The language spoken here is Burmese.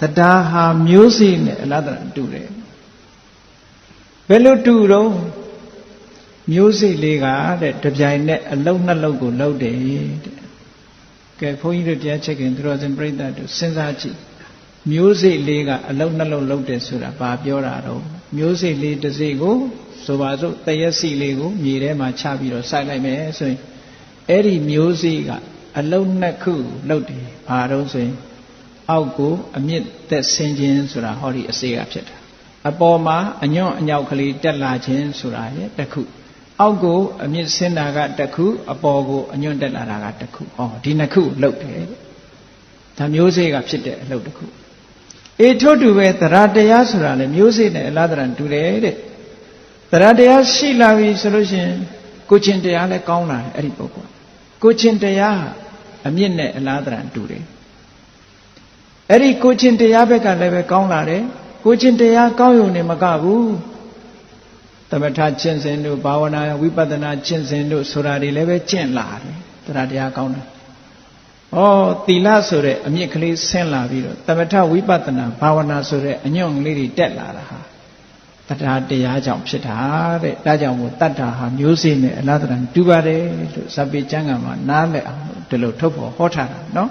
တရားဟာမျိုးစေ့နဲ့အလားတန်တူတယ်ဘယ်လိုတူတော့မျိုးစေ့လေးကတဲ့တပြိုင်နဲ့အလုံးနှလုံးကိုလှုပ်တယ်တဲ့ကဲဘုန်းကြီးတို့တရားချက်ခင်သူတော်စင်ပြိဿတို့စဉ်းစားကြည့်မျိုးစေ့လေးကအလုံးနှလုံးလှုပ်တယ်ဆိုတာဘာပြောတာတော့မျိုးစေ့လေးတစ်စိကိုဆိုပါစို့တရက်စီလေးကိုမြေထဲမှာချပြီးတော့စိုက်လိုက်မယ်ဆိုရင်အဲ့ဒီမျိုးစေ့ကအလုံးနှစ်ခုလှုပ်တယ်ဘာတော့ဆိုရင် အောက်ကိုအမြင့်သက်ဆင်းခြင်းဆိုတာဟောဒီအစေကဖြစ်တာအပေါ်မှာအညွန့်အညောက်ကလေးတက်လာခြင်းဆိုတာရဲ့တစ်ခုအောက်ကိုအမြင့်ဆင်းတာကတစ်ခုအပေါ်ကိုအညွန့်တက်လာတာကတစ်ခုဟောဒီနှစ်ခုလှုပ်တယ်ဒါမျိုးစေ့ကဖြစ်တဲ့အလုပ်တစ်ခုအေထို့တူပဲသရတရားဆိုတာလေမျိုးစေ့နဲ့အလားတရံတူတယ်တဲ့သရတရားရှိလာပြီဆိုလို့ရှိရင်ကိုချင်းတရားလည်းကောင်းလာတယ်အဲ့ဒီပုဂ္ဂိုလ်ကိုချင်းတရားအမြင့်နဲ့အလားတရံတူတယ် အဲ့ဒီကိုချင်းတရားဘက်ကလည်းပဲကောင်းလာတယ်ကိုချင်းတရားကောင်းယုံနေမကဘူးသမထကျင့်စဉ်တို့ဘာဝနာဝိပဿနာကျင့်စဉ်တို့ဆိုတာတွေလည်းပဲကျင့်လာတယ်တရားတရားကောင်းတယ်ဩသီလဆိုတဲ့အမြင့်ကလေးဆင်းလာပြီးတော့သမထဝိပဿနာဘာဝနာဆိုတဲ့အညွန့်ကလေးတွေတက်လာတာဟာတရားတရားကြောင့်ဖြစ်တာတဲ့ဒါကြောင့်မို့တတ္တာဟာမျိုးစေ့နဲ့အလားတန်တူပါတယ်လို့ဇပိကျမ်းကမှာနားလည်အောင်ဒီလိုထုတ်ဖို့ဟောထားတာနော်